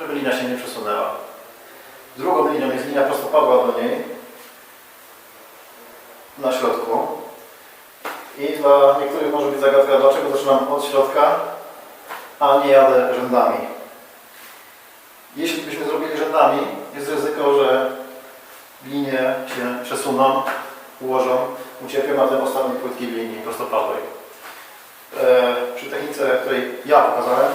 żeby linia się nie przesunęła. Drugą linią jest linia prostopadła do niej, na środku. I dla niektórych może być zagadka, dlaczego zaczynam od środka, a nie jadę rzędami. Jeśli byśmy zrobili rzędami, jest ryzyko, że linie się przesuną, ułożą, ucierpią na tym ostatniej płytkiej linii prostopadłej. E, przy technice, której ja pokazałem,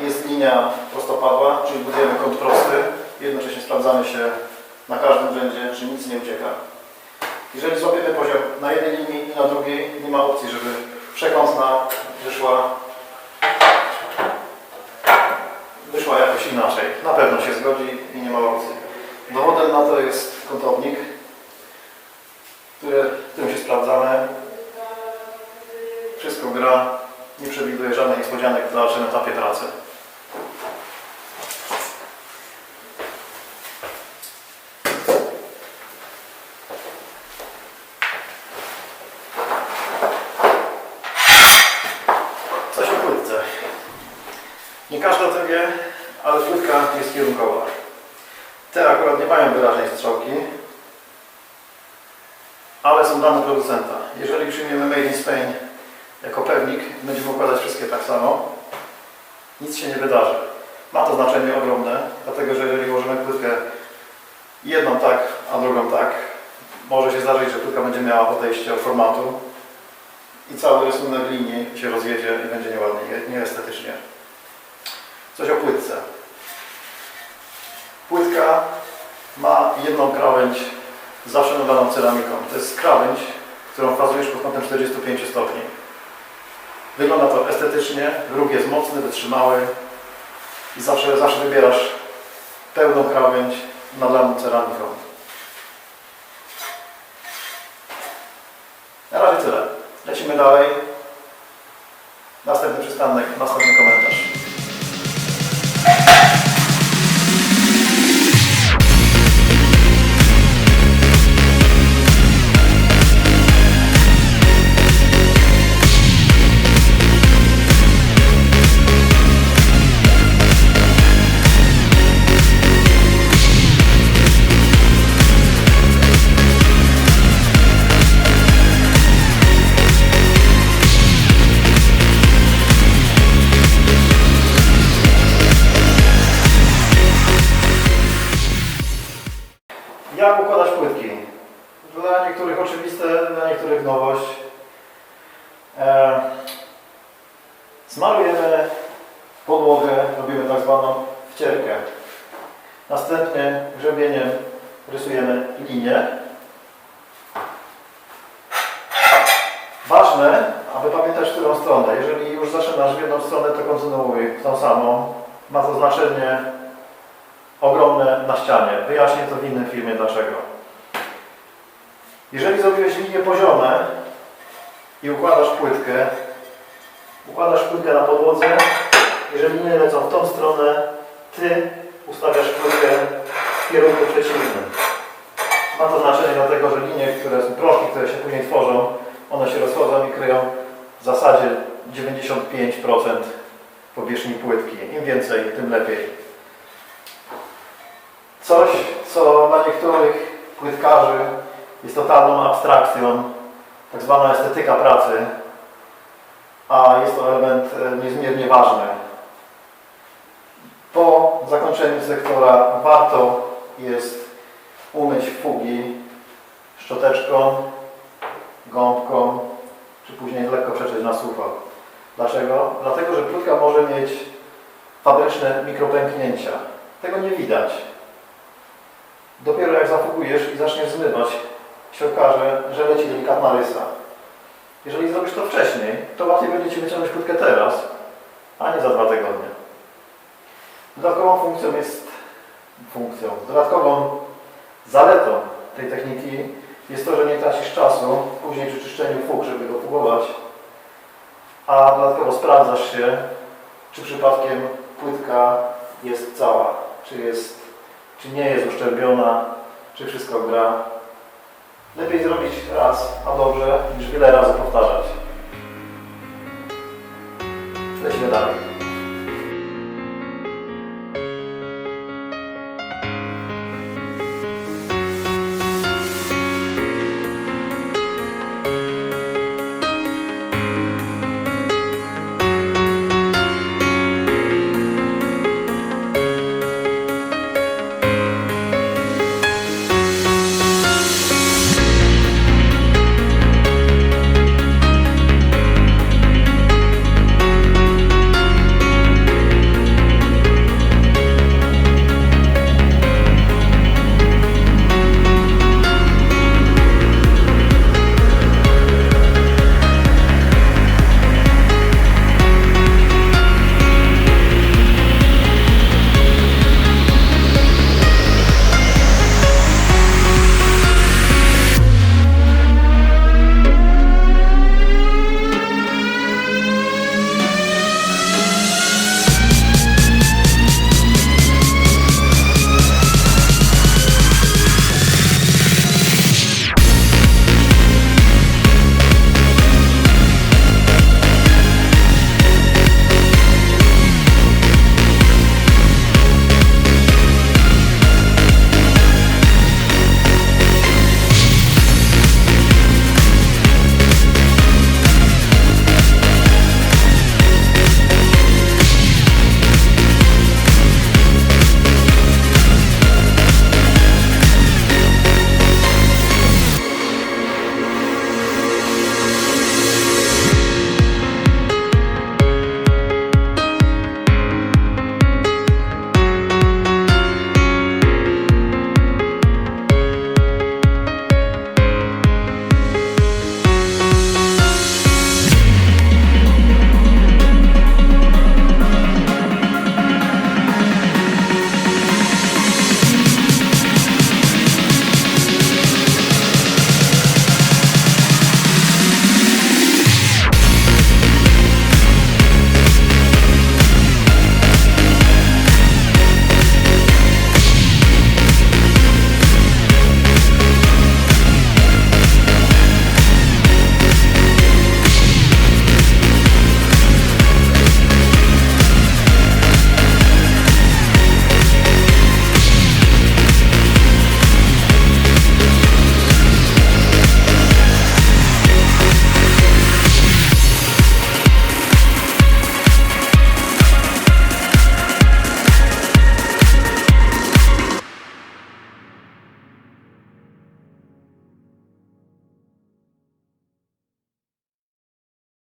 jest linia prostopadła, czyli budujemy kąt prosty, jednocześnie sprawdzamy się na każdym rzędzie, czy nic nie ucieka. Jeżeli złapiemy poziom na jednej linii i na drugiej, nie ma opcji, żeby przekątna wyszła, wyszła jakoś inaczej. Na pewno się zgodzi i nie ma opcji. Dowodem na to jest kątownik, który, którym się sprawdzamy. Wszystko gra, nie przewiduje żadnych niespodzianek w dalszym etapie pracy. Coś o płytce. Nie każdy o tym wie, ale płytka jest kierunkowa. Te akurat nie mają wyraźnej strzałki, ale są dane producenta. Jeżeli przyjmiemy Made in Spain jako pewnik, będziemy układać wszystkie tak samo, nic się nie wydarzy. Ma to znaczenie ogromne, dlatego że jeżeli włożymy płytkę jedną tak, a drugą tak, może się zdarzyć, że płytka będzie miała odejście od formatu i cały rysunek linii się rozjedzie i będzie nieładnie, nie- nieestetycznie. Coś o płytce. Płytka ma jedną krawędź zawsze nadaną ceramiką. To jest krawędź, którą fazujesz pod kątem 45 stopni. Wygląda to estetycznie, róg jest mocny, wytrzymały i zawsze, zawsze wybierasz pełną krawędź nadaną ceramiką. Na razie tyle. Lecimy dalej. Następny przystanek, następny komentarz. Smarujemy podłogę, robimy tak zwaną wcierkę. Następnie grzebieniem rysujemy linię. Ważne, aby pamiętać w którą stronę. Jeżeli już zaczynasz w jedną stronę, to kontynuuj w tą samą. Ma to znaczenie ogromne na ścianie. Wyjaśnię to w innym filmie dlaczego. Jeżeli zrobiłeś linie poziome i układasz płytkę, układasz płytkę na podłodze, jeżeli linie lecą w tą stronę, ty ustawiasz płytkę w kierunku przeciwnym. Ma to znaczenie dlatego, że linie, które są proszki, które się później tworzą, one się rozchodzą i kryją w zasadzie 95% powierzchni płytki. Im więcej, tym lepiej. Coś, co dla niektórych płytkarzy jest totalną abstrakcją, tak zwana estetyka pracy, a jest to element e, niezmiernie ważny. Po zakończeniu sektora warto jest umyć fugi szczoteczką, gąbką, czy później lekko przetrzeć na sucho. Dlaczego? Dlatego, że płytka może mieć fabryczne mikropęknięcia. Tego nie widać. Dopiero jak zafugujesz i zaczniesz zmywać, się okaże, że leci delikatna rysa. Jeżeli zrobisz to wcześniej, to łatwiej będzie Ci wyciągnąć płytkę teraz, a nie za dwa tygodnie. Dodatkową funkcją jest funkcją, dodatkową zaletą tej techniki jest to, że nie tracisz czasu później przy czyszczeniu fug, żeby go fugować, a dodatkowo sprawdzasz się, czy przypadkiem płytka jest cała, czy, jest, czy nie jest uszczerbiona, czy wszystko gra. Lepiej zrobić raz, a dobrze, niż wiele razy powtarzać. Lećmy dalej.